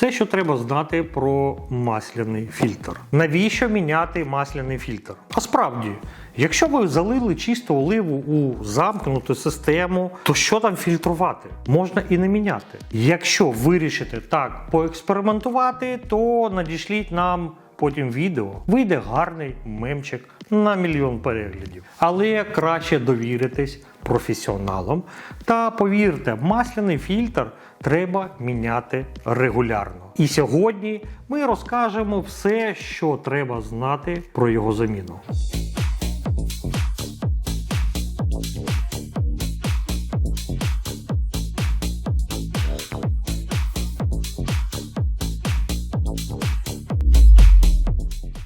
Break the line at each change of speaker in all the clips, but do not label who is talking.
Все, що треба знати про масляний фільтр. Навіщо міняти масляний фільтр? А справді, якщо ви залили чисту оливу у замкнуту систему, то що там фільтрувати? Можна і не міняти. Якщо вирішите так поекспериментувати, то надішліть нам потім відео. Вийде гарний мемчик на мільйон переглядів. Але краще довіритись професіоналам. Та повірте, масляний фільтр треба міняти регулярно. І сьогодні ми розкажемо все, що треба знати про його заміну.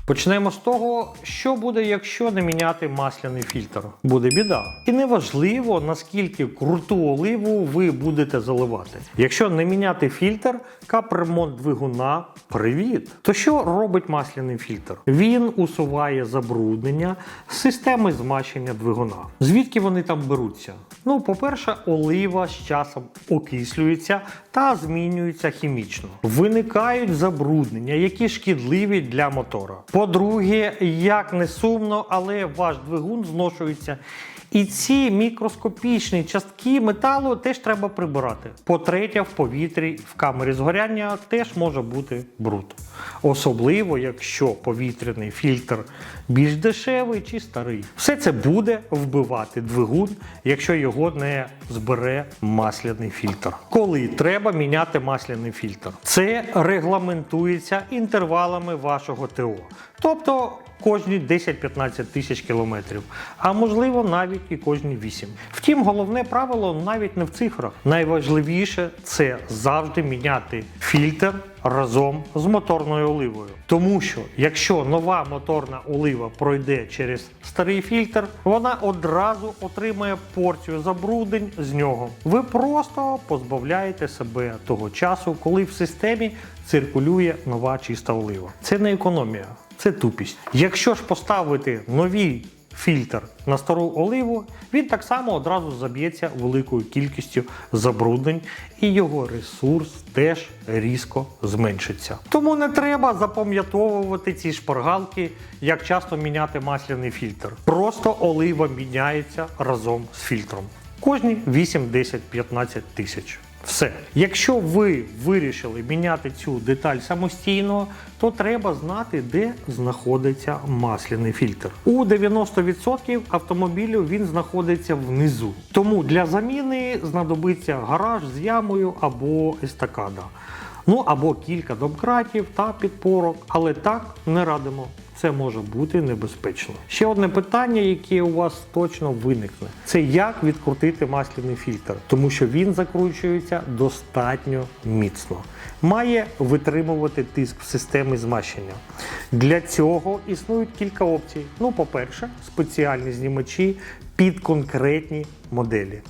Почнемо з того, що буде, якщо не міняти масляний фільтр. Буде біда. І неважливо, наскільки круту оливу ви будете заливати. Якщо не міняти фільтр, капремонт двигуна привіт. То що робить масляний фільтр? Він усуває забруднення системи змащення двигуна. Звідки вони там беруться? Ну, по-перше, олива з часом окислюється та змінюється хімічно. Виникають забруднення, які шкідливі для мотора. По-друге, як не сумно, але ваш двигун зношується. І ці мікроскопічні частки металу теж треба прибирати. По-третє, в повітрі в камері згоряння теж може бути бруд. Особливо, якщо повітряний фільтр більш дешевий чи старий. Все це буде вбивати двигун, якщо його не збере масляний фільтр. Коли треба міняти масляний фільтр, це регламентується інтервалами вашого ТО. Тобто кожні 10-15 тисяч кілометрів, а можливо навіть і кожні 8. Втім, головне правило навіть не в цифрах. Найважливіше це завжди міняти фільтр разом з моторною оливою. Тому що якщо нова моторна олива пройде через старий фільтр, вона одразу отримає порцію забруднень з нього. Ви просто позбавляєте себе того часу, коли в системі циркулює нова чиста олива. Це не економія. Це тупість. Якщо ж поставити новий фільтр на стару оливу, він так само одразу заб'ється великою кількістю забруднень, і його ресурс теж різко зменшиться. Тому не треба запам'ятовувати ці шпаргалки, як часто міняти масляний фільтр. Просто олива міняється разом з фільтром. Кожні 8, 10, 15 тисяч. Все. Якщо ви вирішили міняти цю деталь самостійно, то треба знати, де знаходиться масляний фільтр. У 90% автомобілів він знаходиться внизу. Тому для заміни знадобиться гараж з ямою або естакада. Ну або кілька домкратів та підпорок, але так не радимо. Це може бути небезпечно. Ще одне питання, яке у вас точно виникне, це як відкрутити масляний фільтр, тому що він закручується достатньо міцно. Має витримувати тиск в системі змащення. Для цього існують кілька опцій. Ну, по-перше, спеціальні знімачі під конкретні моделі.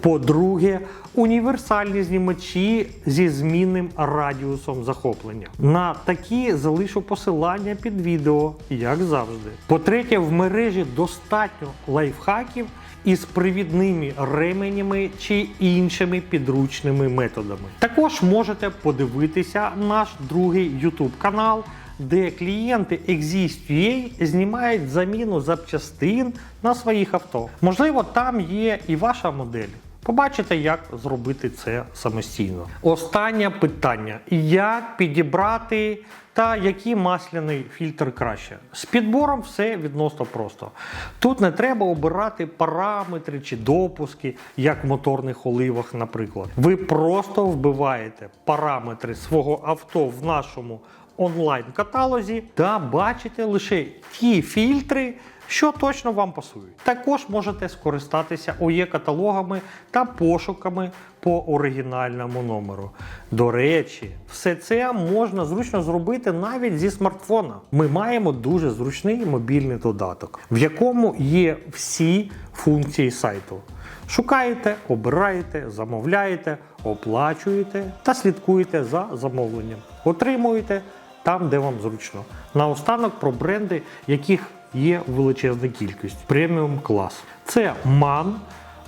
По-друге, універсальні знімачі зі змінним радіусом захоплення. На такі залишу посилання під відео, як завжди. По-третє, в мережі достатньо лайфхаків із привідними ременями чи іншими підручними методами. Також можете подивитися наш другий YouTube канал. Де клієнти Exist.ua знімають заміну запчастин на своїх авто. Можливо, там є і ваша модель. Побачите, як зробити це самостійно. Останнє питання: як підібрати та який масляний фільтр краще? З підбором все відносно просто. Тут не треба обирати параметри чи допуски, як в моторних оливах, наприклад. Ви просто вбиваєте параметри свого авто в нашому онлайн-каталозі та бачите лише ті фільтри, що точно вам пасують. Також можете скористатися ОЄ каталогами та пошуками по оригінальному номеру. До речі, все це можна зручно зробити навіть зі смартфона. Ми маємо дуже зручний мобільний додаток, в якому є всі функції сайту. Шукаєте, обираєте, замовляєте, оплачуєте та слідкуєте за замовленням. Отримуєте там, де вам зручно. Наостанок про бренди, яких є величезна кількість. Преміум клас. Це MAN,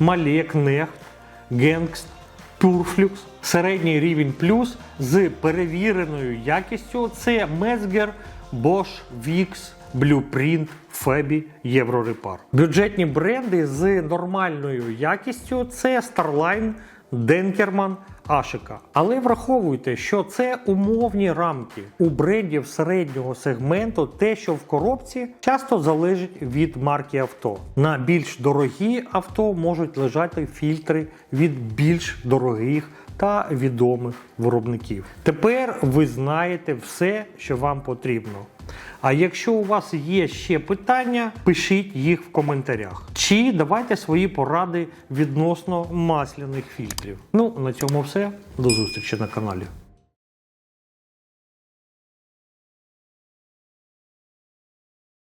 Malek Necht, Gangst, Pureflux, середній рівень плюс з перевіреною якістю. Це Mezger, Bosch, Vix, Blueprint, Фебі, Єврорепар. Бюджетні бренди з нормальною якістю це Starline, Денкерман, Ашика. Але враховуйте, що це умовні рамки у брендів середнього сегменту. Те, що в коробці, часто залежить від марки авто. На більш дорогі авто можуть лежати фільтри від більш дорогих та відомих виробників. Тепер ви знаєте все, що вам потрібно. А якщо у вас є ще питання, пишіть їх в коментарях. Чи давайте свої поради відносно масляних фільтрів. Ну, на цьому все. До зустрічі на каналі.